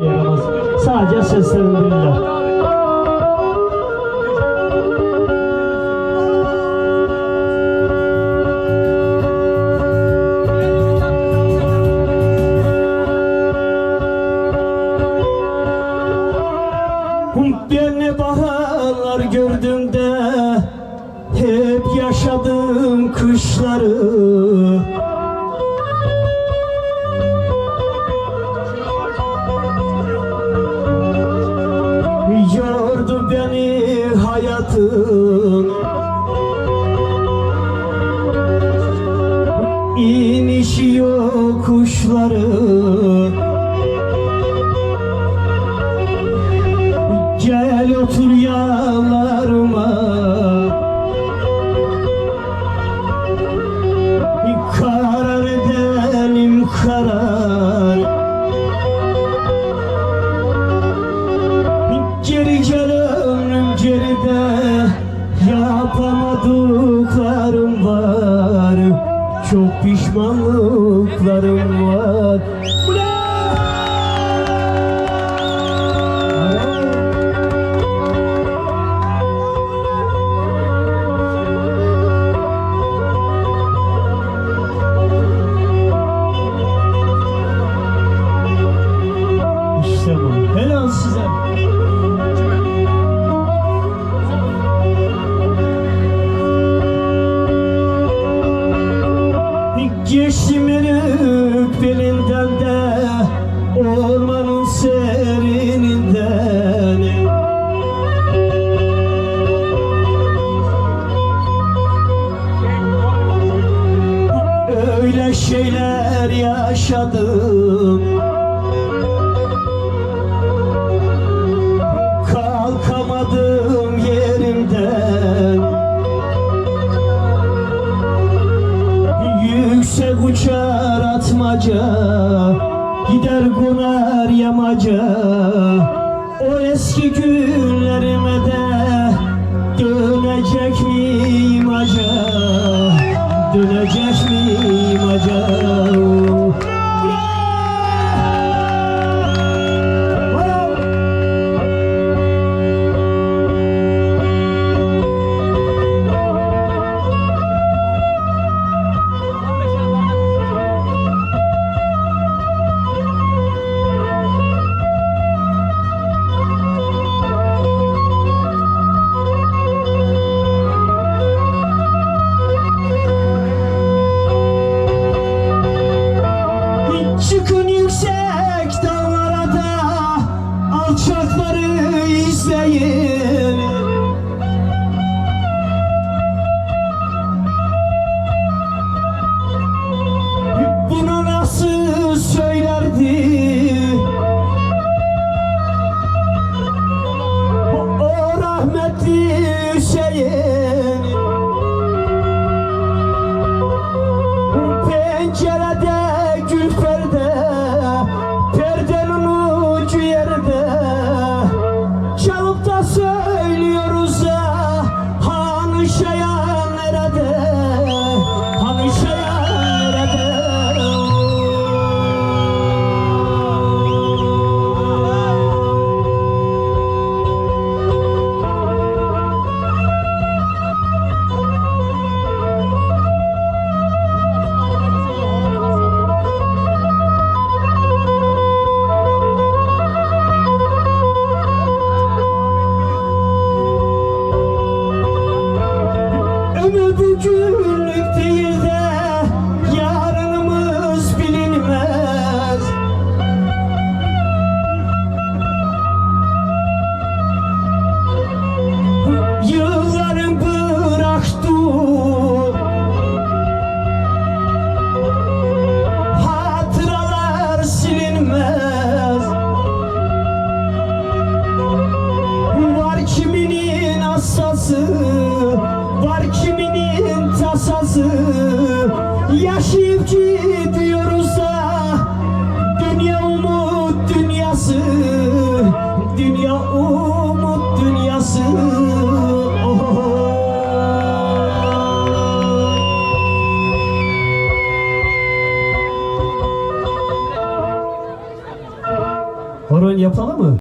yaramaz. Sadece seslendirirler. Ben baharlar gördüm de hep yaşadım kışları. Hayatın İnişi yokuşları Gel otur yanlarıma. Karar edelim karar Yapamadıklarım var Çok pişmanlıklarım var şeyler yaşadım. Kalkamadım yerimden. Yüksek uçar atmaca Gider konar yamaca. O eski günlerime de Dönecek miyim acaba? Dönecek miyim acaba bugünlük değil bilinmez. Yılların bıraktı hatıralar silinmez. Var kiminin asası Dünya umut dünyası oh. Horon yapalım mı?